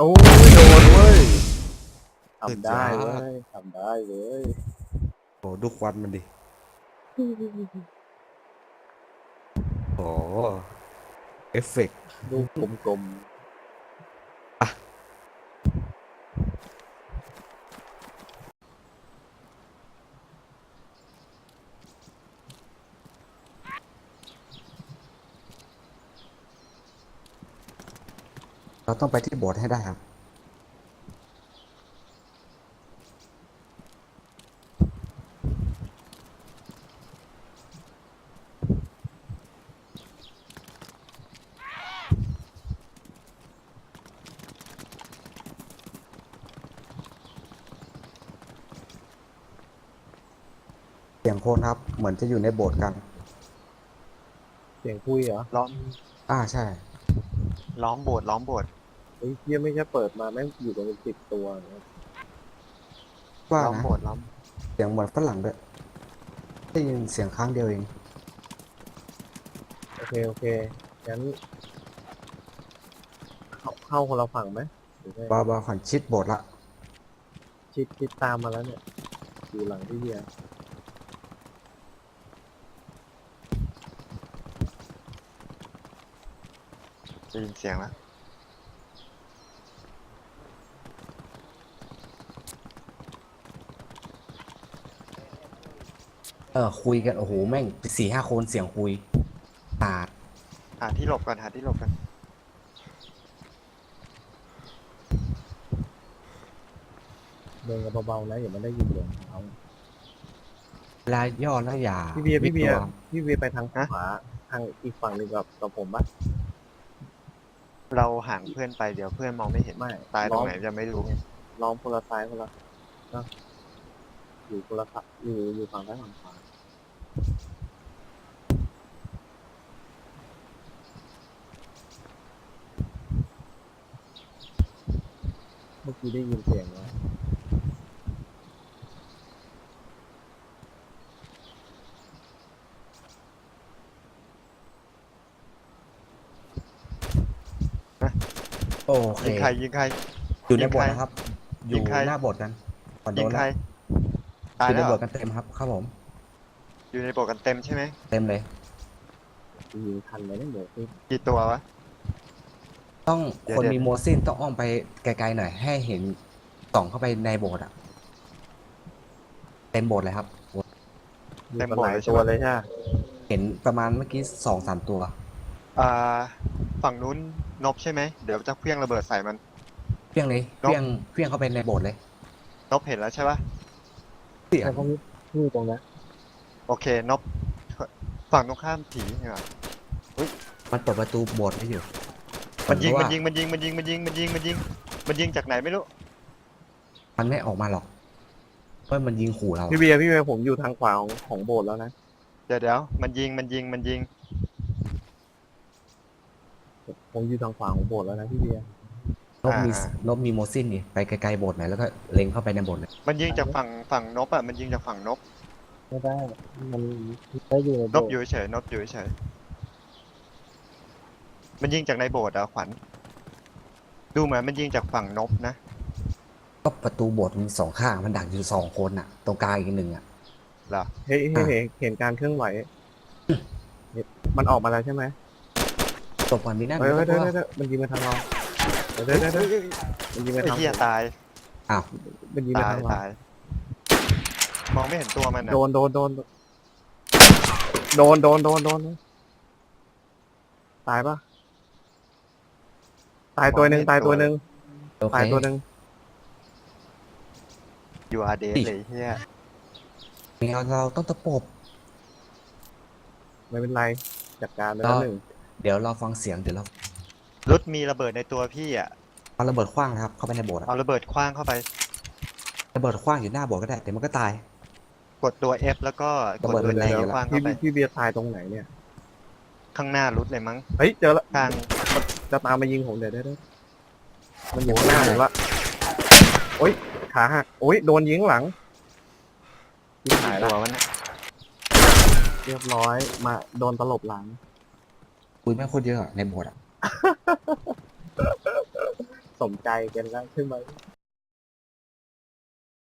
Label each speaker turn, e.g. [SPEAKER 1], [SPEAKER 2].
[SPEAKER 1] โอ้ยโดนเว้ยทำได้เว้ยทำได้เว้ย
[SPEAKER 2] โอ้ดูควันมันดิโอ้เอฟเฟกต์
[SPEAKER 1] ลูกกลม
[SPEAKER 2] เราต้องไปที่โบสถ์ให้ได้ครับ เสียงโคนครับ เหมือนจะอยู่ในโบสถ์กัน
[SPEAKER 1] ๆเสียงคุยเหรอ
[SPEAKER 3] ล้อม
[SPEAKER 2] อ่าใช่
[SPEAKER 3] ล้อมโบสถ์ล้อมโบสถ์
[SPEAKER 1] เฮ้ยเฮียไม่ใช่เปิดมาแม่งอยู่กันเป็นสิบตัวนะ
[SPEAKER 2] ว่า
[SPEAKER 3] ล้อม
[SPEAKER 2] นะ
[SPEAKER 3] โบสถ์ล้อม
[SPEAKER 2] เสียงเหมือนฝรั่งด้วยได้ยินเสียงครั้งเดียวเอง
[SPEAKER 1] โอเคโอเคงั้นเข้าเข้าคนละฝั่งไหมหรือไง
[SPEAKER 2] บาบาขอนชิดโบสถ์ละ
[SPEAKER 1] ชิดชิดตามมาแล้วเนี่ยอยู่หลังพี่เบียร์
[SPEAKER 3] ได้ยินเสียงแล้ว
[SPEAKER 2] ออคุยกันโอ้โหแม่งสี่ห้าคนเสียงคุยตาด
[SPEAKER 3] หาที่หลบก่อนหาที่หลบกัน
[SPEAKER 1] เดินกันเบาๆนะอย่ามันได้ยินเสียงเขา
[SPEAKER 2] เวลาย่อแล้วอย่า
[SPEAKER 1] พี่เบียร์พี่เบียร์
[SPEAKER 2] ตัว
[SPEAKER 1] พี่เบียร์ไปทางขวาทางอีกฝั่งหนึ่งกับกับผมปะ
[SPEAKER 3] เราห่างเพื่อนไปเดี๋ยวเพื่อนมองไม่เห็น
[SPEAKER 1] ไม่
[SPEAKER 3] ตายตรงไหนจะไม่รู้ไง
[SPEAKER 1] ล้อมคนละซ้ายคนละเนอะอยู่คนละฝั่งอยู่อยู่ฝั่งซ้ายฝั่งขวาเมื่อกี้ได้ยินเสียงแล้ว
[SPEAKER 2] โอเค
[SPEAKER 3] ยิงใครยิงใคร
[SPEAKER 2] อยู่ใน
[SPEAKER 3] ยิง
[SPEAKER 2] โบส
[SPEAKER 3] ใคร
[SPEAKER 2] ถ์นะครับ อ
[SPEAKER 3] ยิ
[SPEAKER 2] ยู่
[SPEAKER 3] งใคร
[SPEAKER 2] หน้าโบสถ์กันคอนโด
[SPEAKER 3] ยิงใคร
[SPEAKER 2] แล้ว
[SPEAKER 3] ตาย
[SPEAKER 2] อยู่ใน
[SPEAKER 3] แล้ว
[SPEAKER 2] โบ
[SPEAKER 3] เหร
[SPEAKER 2] ส
[SPEAKER 3] อ
[SPEAKER 2] ถ์กันเต็มครับครับผม
[SPEAKER 3] อยู่ในโบสถ์กันเต็มใช่ไหม
[SPEAKER 2] เต็มเลย
[SPEAKER 1] ยิงทันไหมเนี่ยเดี๋ยวพี่
[SPEAKER 3] กี่ตัววะ
[SPEAKER 2] ต้อง
[SPEAKER 3] เดี๋ยว
[SPEAKER 2] คน
[SPEAKER 3] เดี๋ยว
[SPEAKER 2] มีโมซินต้องอ้อมไปไกลๆหน่อย ให้เห็นส่องเข้าไปในโบสถ์อะเต็มโบสถ์เลยครับ
[SPEAKER 1] มีกันหลายตัวเลยใช่ไหม
[SPEAKER 2] เห็นประมาณเมื่อกี้สองสามตัว
[SPEAKER 3] อ่าฝั่งนู้นนบใช่ไหมเดี๋ยวจะเพี้ยงระเบิดใส่มัน
[SPEAKER 2] เพี้ยงเลยเพี้ยงเพี้ยงเข้าไปในโบสถ์เลย
[SPEAKER 3] นบเห็นแล้วใช่ปะ
[SPEAKER 2] เสียง
[SPEAKER 1] แต่เขาพูดตรงนั้น
[SPEAKER 3] โอเคนบฝั่งตรงข้ามผีเนี่ยว่ะ
[SPEAKER 2] มันเปิดประตูโบสถ์ไว้อยู่
[SPEAKER 3] มันยิง
[SPEAKER 2] ผ
[SPEAKER 3] มัน
[SPEAKER 2] ว่า
[SPEAKER 3] ยิงมันยิงมันยิงมันยิงมันยิงมันยิงมันยิงจากไหนไม่รู้
[SPEAKER 2] มันไม่ออกมาหรอกเพราะมันยิงขู่เรา
[SPEAKER 1] พี่เบียร์พี่เบียร์ผมอยู่ทางขวาของของโบสถ์แล้วนะ
[SPEAKER 3] เดี๋ยวเดี๋ยวมันยิงมันยิงมันยิง
[SPEAKER 1] ผมอยู่ทางขวาของโบสถ์แล้วนะพี่เบียร์
[SPEAKER 2] นบมี
[SPEAKER 3] อ่า
[SPEAKER 2] นบมีโมซินนี่ไปไกลๆโบสถ์หน่อยแล้วก็เล็งเข้าไปในโบสถ์เลย
[SPEAKER 3] มันยิงจากฝั่งฝั่งนบอะมันยิงจากฝั่งนบ
[SPEAKER 1] ไม่ได้ มันได้อยู่ใน
[SPEAKER 3] นบอยู่เฉยนบอยู่เฉย มันยิงจากในโบสถ์อะขวัญดูเหมือนมันยิงจากฝั่งนบนะ
[SPEAKER 2] ก็ประตูโบสถ์มีสองข้างมันดักอยู่สองคนอะตรงกลางอีกหนึ่งอะ
[SPEAKER 3] เหรอ
[SPEAKER 1] เฮ้ยเฮ้ยเห็นเห็นการเคลื่อนไหวเห็นมันออกมาแล้วใช่ไหม
[SPEAKER 2] ตบก่อนมีนั่น
[SPEAKER 1] เฮ้ย
[SPEAKER 2] ไม่
[SPEAKER 1] เฮ้ย
[SPEAKER 2] ต้อง
[SPEAKER 1] เดี๋ยว
[SPEAKER 2] กลัว
[SPEAKER 1] เดี๋ยวมันยิงมาทางเราเดี๋ยวเดี๋ยวเดี๋ยวเดี๋ยวมันยิงมา
[SPEAKER 3] ไอ้
[SPEAKER 1] ทาง
[SPEAKER 3] เหี้ยตาย
[SPEAKER 2] อ้าว
[SPEAKER 1] มันยิงมา
[SPEAKER 3] ตาย
[SPEAKER 1] ทางเรา
[SPEAKER 3] ตายมองไม่เห็นตัวมันนะ
[SPEAKER 1] โดนโดนโดนโดนโดนโดนโดนตายปะ ตายตัวหนึ่งตายตัวหนึ่ง
[SPEAKER 2] โอเค
[SPEAKER 1] ตายตัวหนึ่ง
[SPEAKER 3] อยู่อาเดสเลยเฮีย
[SPEAKER 2] มีเราเราต้องตะปบ
[SPEAKER 1] ไม่เป็นไรจัดการไปแล้วหนึ่ง
[SPEAKER 2] เดี๋ยวเราฟังเสียงเดี๋ยวเรา
[SPEAKER 3] รถมีระเบิดในตัวพี่อะ
[SPEAKER 2] เอาระเบิดขว้างนะครับ เข้าไปในโบสถ์อะ
[SPEAKER 3] เอาระเบิดคว้างเข้าไป
[SPEAKER 2] ระเบิดขว้างอยู่หน้าโบสถ์ก็ได้เดี๋ยวมันก็ตาย
[SPEAKER 3] กดตัว F แล้วก็กด
[SPEAKER 2] ระเบิด
[SPEAKER 3] ตัว
[SPEAKER 2] มันแรง
[SPEAKER 3] เดี
[SPEAKER 2] อยู่
[SPEAKER 3] ยว
[SPEAKER 2] แล้ว
[SPEAKER 3] คว้าง
[SPEAKER 1] พี่
[SPEAKER 3] เข้าไป
[SPEAKER 1] พี่เบียร์ตายตรงไหนเนี่ย
[SPEAKER 3] ข้างหน้ารุดเลยมั้ง
[SPEAKER 1] เฮ้ยเจอละ
[SPEAKER 3] ข้าง
[SPEAKER 1] จะตามมายิงผมเดี๋ยวเดี๋ยวเดี๋ยวมันอยู่ข้างหน้าผมละโอ๊ยขาหักโอ๊ยโดนยิงข้างหลังยิงหาย
[SPEAKER 3] ตั
[SPEAKER 1] ละ
[SPEAKER 3] วมันน่ะ
[SPEAKER 1] เรียบร้อย มาโดนตลบหลัง
[SPEAKER 2] คุยไม่งโคตรเยอะอะในโบสถ์อะ
[SPEAKER 1] สมใจกันแล้วใช่ไหม